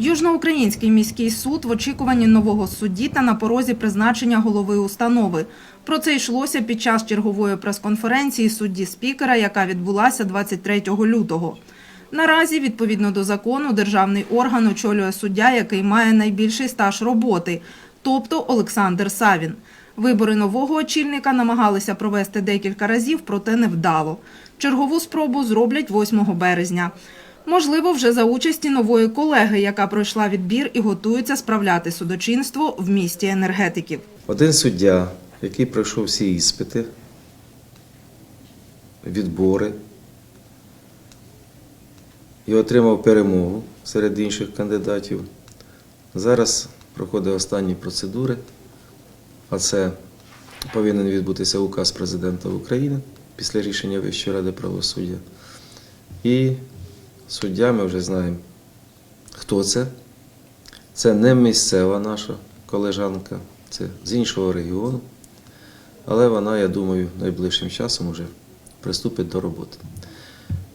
Южноукраїнський міський суд в очікуванні нового судді та на порозі призначення голови установи. Про це йшлося під час чергової прес-конференції судді спікера, яка відбулася 23 лютого. Наразі, відповідно до закону, державний орган очолює суддя, який має найбільший стаж роботи, тобто Олександр Савін. Вибори нового очільника намагалися провести декілька разів, проте невдало. Чергову спробу зроблять 8 березня. Можливо, вже за участі нової колеги, яка пройшла відбір і готується справляти судочинство в місті енергетиків. Один суддя, який пройшов всі іспити, відбори і отримав перемогу серед інших кандидатів. Зараз проходить останні процедури, а це повинен відбутися указ президента України після рішення Вищої ради правосуддя. І суддя ми вже знаємо, хто це. Це не місцева наша колежанка, це з іншого регіону. Але вона, я думаю, найближчим часом вже приступить до роботи.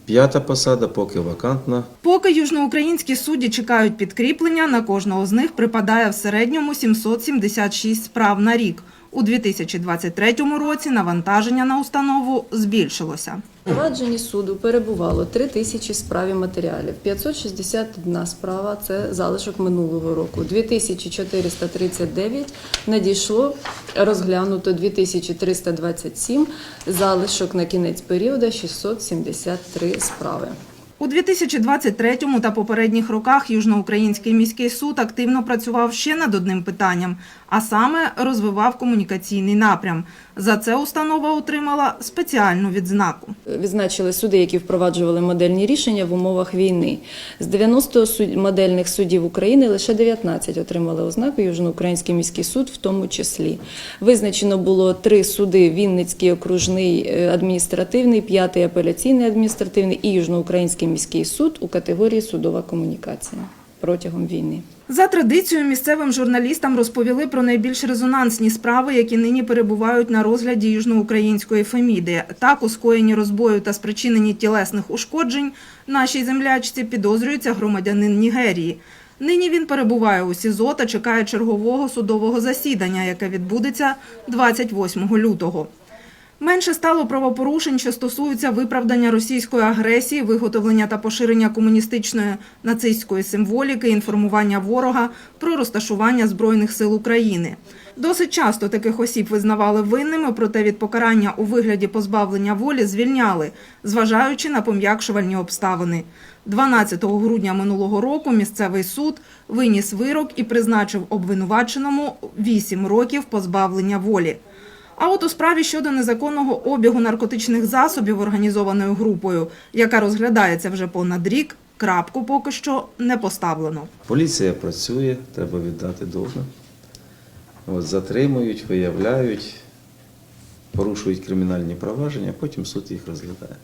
П'ята посада поки вакантна. Поки южноукраїнські судді чекають підкріплення, на кожного з них припадає в середньому 776 справ на рік. У 2023 році навантаження на установу збільшилося. У провадженні суду перебувало 3 тисячі справ і матеріалів. 561 справа це залишок минулого року. 2439 надійшло розглянуто 2327, залишок на кінець періоду 673 справи. У 2023 та попередніх роках Южноукраїнський міський суд активно працював ще над одним питанням, а саме розвивав комунікаційний напрям. За це установа отримала спеціальну відзнаку. Відзначили суди, які впроваджували модельні рішення в умовах війни. З 90 модельних судів України лише 19 отримали ознаку Южноукраїнський міський суд, в тому числі. Визначено було три суди: Вінницький окружний е, адміністративний, п'ятий апеляційний адміністративний і Южноукраїнський міський суд у категорії судова комунікація протягом війни. За традицією місцевим журналістам розповіли про найбільш резонансні справи, які нині перебувають на розгляді южноукраїнської Феміди. Так, у скоєнні розбою та спричиненні тілесних ушкоджень нашій землячці підозрюється громадянин Нігерії. Нині він перебуває у СІЗО та чекає чергового судового засідання, яке відбудеться 28 лютого. Менше стало правопорушень, що стосуються виправдання російської агресії, виготовлення та поширення комуністичної нацистської символіки, інформування ворога про розташування збройних сил України. Досить часто таких осіб визнавали винними, проте від покарання у вигляді позбавлення волі звільняли, зважаючи на пом'якшувальні обставини. 12 грудня минулого року місцевий суд виніс вирок і призначив обвинуваченому 8 років позбавлення волі. А от у справі щодо незаконного обігу наркотичних засобів організованою групою, яка розглядається вже понад рік, крапку поки що не поставлено. Поліція працює, треба віддати должне. От, затримують, виявляють, порушують кримінальні провадження, потім суд їх розглядає.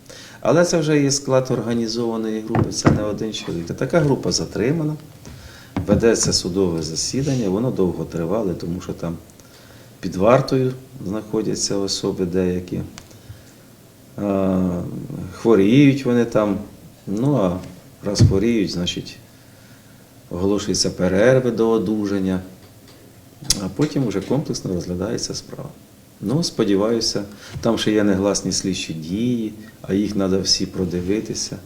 Але це вже є склад організованої групи, це не один чоловік. Така група затримана, ведеться судове засідання, воно довго тривало, тому що там під вартою знаходяться особи деякі. Хворіють вони там. Ну а раз хворіють, значить оголошуються перерви до одужання, а потім вже комплексно розглядається справа. Ну, сподіваюся, там ще є негласні слідчі дії, а їх треба всі продивитися.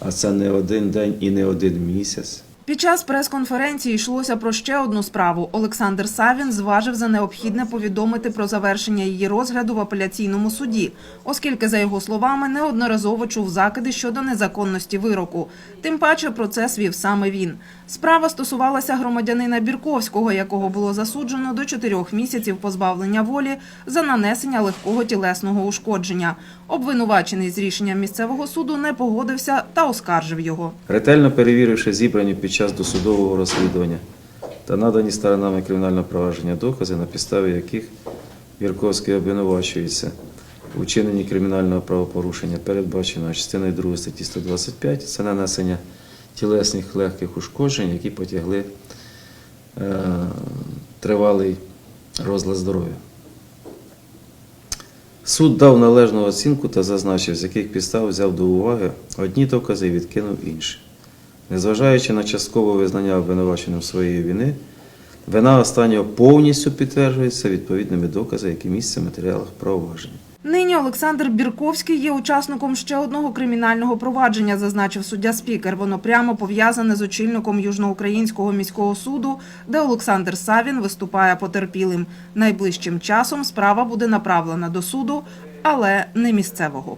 А це не один день і не один місяць. Під час прес-конференції йшлося про ще одну справу. Олександр Савін зважив за необхідне повідомити про завершення її розгляду в апеляційному суді, оскільки, за його словами, неодноразово чув закиди щодо незаконності вироку. Тим паче процес вів саме він. Справа стосувалася громадянина Бірковського, якого було засуджено до чотирьох місяців позбавлення волі за нанесення легкого тілесного ушкодження. Обвинувачений з рішенням місцевого суду не погодився та оскаржив його. Ретельно перевіривши зібрані під час досудового розслідування та надані сторонами кримінального провадження докази, на підставі яких Вірковський обвинувачується у вчиненні кримінального правопорушення, передбаченого частиною 2 статті 125, це нанесення тілесних легких ушкоджень, які потягли е, тривалий розлад здоров'я. Суд дав належну оцінку та зазначив, з яких підстав взяв до уваги одні докази і відкинув інші. Незважаючи на часткове визнання обвинуваченим своєї вини, вина останнього повністю підтверджується відповідними доказами, які містяться в матеріалах провадження. Нині Олександр Бірковський є учасником ще одного кримінального провадження, зазначив суддя спікер. Воно прямо пов'язане з очільником Южноукраїнського міського суду, де Олександр Савін виступає потерпілим. Найближчим часом справа буде направлена до суду, але не місцевого.